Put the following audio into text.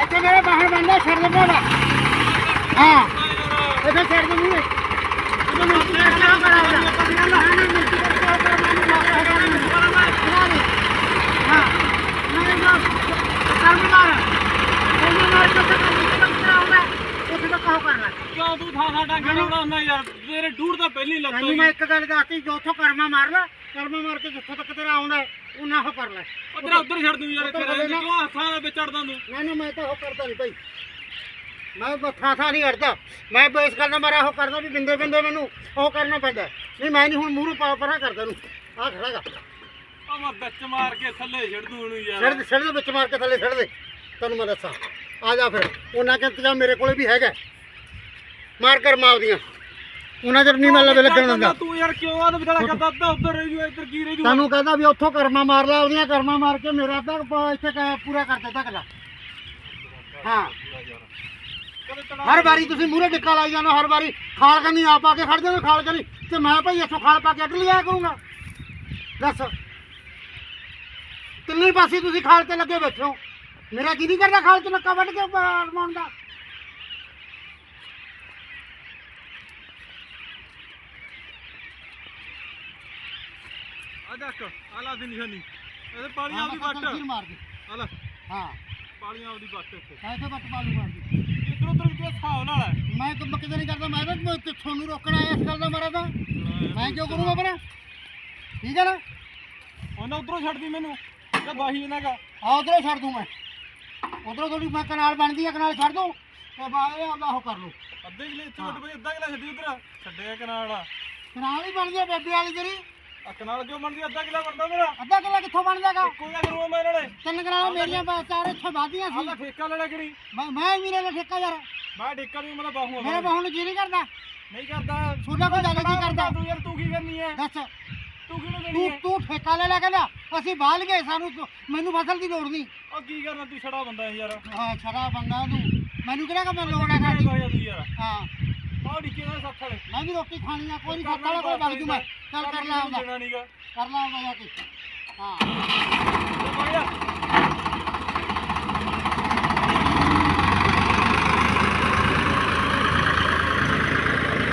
ਇੱਥੇ ਮੇਰੇ ਬਾਹਰ ਬੰਦਾ ਛੱਡ ਦੇ ਭਰਾ ਹਾਂ ਇੱਥੇ ਛੱਡ ਦੇ ਮੂਹਰੇ ਤੂੰ ਥਾ ਥਾ ਡਾਂਗਾ ਲਾਉਂਦਾ ਯਾਰ? ਤੇਰੇ ਡੂੜ ਤਾਂ ਪਹਿਲੀ ਲੱਗਦਾ ਮੈਂ ਇੱਕ ਗੱਲ ਦੱਸਤੀ ਜੋ ਕਰਮਾ ਮਾਰ ਲੈ ਕਰਮਾ ਮਾਰ ਕੇ ਜਿੱਥੋਂ ਤੱਕ ਤੇਰਾ ਆਉਂਦਾ ਉਹਨਾਂ ਉਹ ਕਰ ਲੈ। ਉਧਰ ਉਧਰ ਛੱਡ ਦੂੰ ਯਾਰ ਇੱਥੇ ਰਹਿ ਜਾ, ਕਿਉਂ ਹੱਥਾਂ ਦੇ ਵਿੱਚ ਚੜਦਾ ਤੂੰ? ਨਹੀਂ ਨਹੀਂ ਮੈਂ ਤਾਂ ਉਹ ਕਰਦਾ ਨਹੀਂ ਭਾਈ ਮੈਂ ਮੱਥਾ ਥਾ ਨਹੀਂ ਅੜਦਾ। ਮੈਂ ਬੇਸ ਕਰਨਾ ਮਾਰਾ ਉਹ ਕਰਦਾ ਵੀ ਬਿੰਦੇ ਬਿੰਦੇ ਮੈਨੂੰ ਉਹ ਕਰਨਾ ਪੈਂਦਾ। ਨਹੀਂ ਮੈਂ ਨਹੀਂ ਹੁਣ ਮੂਹਰੇ ਪਾ ਪਰਾਂ ਕਰਦਾ ਨੂੰ ਆ ਖੜਾਗਾ ਆ ਮੈਂ ਵਿੱਚ ਮਾਰ ਕੇ ਥੱਲੇ ਛੱਡ ਦੂੰ ਛੱਡ ਯਾਰ। ਦੇ ਛੱਡ ਦੇ ਵਿੱਚ ਮਾਰ ਕੇ ਥੱਲੇ ਛੱਡ ਦੇ। ਤੈਨੂੰ ਮੈਂ ਦੱਸਾਂ। ਆ ਜਾ ਫਿਰ। ਉਹਨਾਂ ਕੇ ਇੰਤਜ਼ਾਮ ਮੇਰੇ ਕੋਲੇ ਵੀ ਹੈਗਾ। ਮਾਰ ਕਰ ਮਾਵਦੀਆਂ ਉਹਨਾਂ ਚਿਰ ਨਹੀਂ ਮੈਂ ਲਵੇ ਲੱਗਣ ਦਿੰਦਾ ਤੂੰ ਯਾਰ ਕਿਉਂ ਆ? ਤੇ ਵਿਚਾਰਾ ਕਰਦਾ ਅੱਧਾ ਉੱਧਰ ਰਹਿ ਜੂ ਇੱਧਰ ਕੀ ਰਹਿ ਜੂ? ਤੁਹਾਨੂੰ ਕਹਿੰਦਾ ਵੀ ਉੱਥੋਂ ਕਰਮਾ ਮਾਰ ਲਾ ਉਹਦੀਆਂ ਕਰਮਾ ਮਾਰ ਕੇ ਮੇਰਾ ਅੱਧਾ ਪ- ਇੱਥੇ ਕ- ਪੂਰਾ ਕਰ ਦਿੱਤਾ ਕਲਾ ਹਾਂ। ਹਰ ਵਾਰੀ ਤੁਸੀਂ ਮੂਹਰੇ ਟਿੱਕਾ ਲਾਈ ਜਾਂਦੇ ਹਰ ਵਾਰੀ ਖਾਲ ਕੰਨੀ ਆਪ ਆ ਕੇ ਖੜ ਜਾਂਦੇ ਖਾਲ ਕੰਨੀ। ਤੇ ਮੈਂ ਭਾਈ ਇੱਥੋਂ ਖਾਲ ਪਾ ਕੇ ਅੱਡ ਲਿਆ ਕਰੂੰਗਾ। ਦੱਸ। ਤਿੰਨੇ ਪਾਸੇ ਤੁਸੀਂ ਖਾਲ ਤੇ ਲੱਗੇ ਬੈਠੇ ਹੋ। ਮੇਰਾ ਕੀ ਨਹੀਂ ਕਰਦਾ ਖਾਲ ਚ ਨੱਕਾ ਵੱਢ ਕੇ ਮਾਰਨ ਦਾ। ਆ ਦੇਖ ਆ ਲਾ ਦੀ ਨਿਸ਼ਾਨੀ। ਇਹਦੇ ਪਾਲੀਆਂ ਦੀ ਹਾਂ, ਵੱਟ। ਮਾਰ ਦੇ ਆ ਲੈ ਹਾਂ। ਪਾਲੀਆਂ ਦੀ ਵੱਟ ਇੱਥੇ। ਮੈਂ ਇੱਥੇ ਵੱਟ ਪਾ ਲੂੰਗਾ ਇੱਧਰ ਉੱਧਰ ਵੀ ਕਿਹੜਾ ਹਿਸਾਬ ਨਾਲ ਹੈ। ਮੈਂ ਤਾਂ ਕਿਤੇ ਨਹੀਂ ਕਰਦਾ ਮੈਂ ਤਾਂ ਤੇ ਤੁਹਾਨੂੰ ਰੋਕਣਾ ਆਇਆ ਇਸ ਗੱਲ ਦਾ ਮਾਰਾ ਤਾਂ। ਮੈਂ ਕਿਉਂ ਕਰੂੰਗਾ ਫਿਰ ਠੀਕ ਹੈ ਨਾ? ਉਹਨਾਂ ਉਧਰੋਂ ਛੱਡਦੀ ਮੈਨੂੰ। ਤੇ ਬਾਹੀ ਇਹਨਾਂ ਦਾ ਆ ਉਧਰੋਂ ਛੱਡ ਦੂੰ ਮੈਂ। ਉਧਰੋਂ ਥੋੜੀ ਮੈਂ ਕਨਾਲ ਬਣਦੀ ਆ ਕਨਾਲ ਛੱਡ ਦੂੰ। ਤੇ ਬਾਏ ਆਉਂਦਾ ਉਹ ਕਰ ਲੂ ਅੱਧੇ ਕਿਲੇ ਇੱਥੇ ਵੱਟ ਪਈ ਅੱਧਾ ਕਿਲਾ ਛੱਡੀ ਉਧਰ। ਛੱਡਿਆ ਕਨਾਲ ਆ। ਕਨਾਲ ਹੀ ਬਣਦੀ ਆ ਬੇਬੇ ਵਾਲੀ ਤੇਰੀ। ਆ ਕਨਾਲ ਕਿਉਂ ਬਣਦੀ ਅੱਧਾ ਕਿਲਾ ਬਣਦਾ ਮੇਰਾ। ਅੱਧਾ ਕਿੱਲਾ ਕਿੱਥੋਂ ਬਣਦਾਗਾ ਕੋਈ ਨਾ ਕਰੂੰਗਾ ਮੈਂ ਇਹਨਾਂ ਨੇ ਤਿੰਨ ਕਨਾਲਾਂ ਮੇਰੀਆਂ ਬਸ ਚਾਰ ਇੱਥੇ ਵਾਧੀਆਂ ਸੀ। ਆਹ ਠੇਕਾ ਲੈ ਲੈ ਕਰੀ ਮੈਂ ਮੈਂ ਵੀਰੇ ਦਾ ਠੇਕਾ ਯਾਰ। ਮੈਂ ਠੇਕਾ ਵੀ ਮਤਲਬ ਬਾਹੂ ਮੇਰੇ ਬਹੁਣ ਨੂੰ ਜੀ ਨਹੀਂ ਕਰਦਾ। ਨਹੀਂ ਕਰਦਾ। ਤੁਹਾਡਾ ਕੋਈ ਗੱਲ ਕੀ ਕਰਦਾ। ਤੂੰ ਯਾਰ ਤੂੰ ਕੀ ਕਰਨੀ ਹੈ ਦੱਸ। ਤੂੰ ਕਿਹਨੂੰ ਦੇਣੀ ਤੂੰ ਹੈ ਤੂੰ ਠੇਕਾ ਲੈ ਲੈ ਕਹਿੰਦਾ ਅਸੀਂ ਬਾਲ ਗਏ ਸਾਨੂੰ ਤੂੰ- ਮੈਨੂੰ ਫਸਲ ਦੀ ਲੋੜ ਨਹੀਂ। ਉਹ ਕੀ ਕਰਨਾ ਤੂੰ ਛੜਾ ਬੰਦਾ ਹੈ ਯਾਰ। ਹਾਂ ਛੜਾ ਬੰਦਾ ਤੂੰ। ਮੈਨੂੰ ਕਿਹੜਾ ਕਿ ਮੈਂ ਲੋੜ ਹੈ ਕਿਹੜਾ ਕਾਹਦੀ ਤੂੰ ਯਾਰ? ਹਾਂ। ਆਹ ਡਿੱਕੇ ਦਾ ਸੱਤ ਵਾਲੇ ਮੈਂ ਵੀ ਰੋਟੀ ਖਾਣੀ ਆ ਕੋਈ ਨਹੀਂ ਖਾਤਾ ਵਾਲਾ ਵਗ ਜੂ ਮੈਂ। ਚੱਲ ਕਰ ਲਾ ਆਉਂਦਾ। ਦੇਣਾ ਨਹੀਂਗਾ ਕਰ ਲਾ ਆਉਂਦਾ ਜਾ ਕੇ। ਹਾਂ।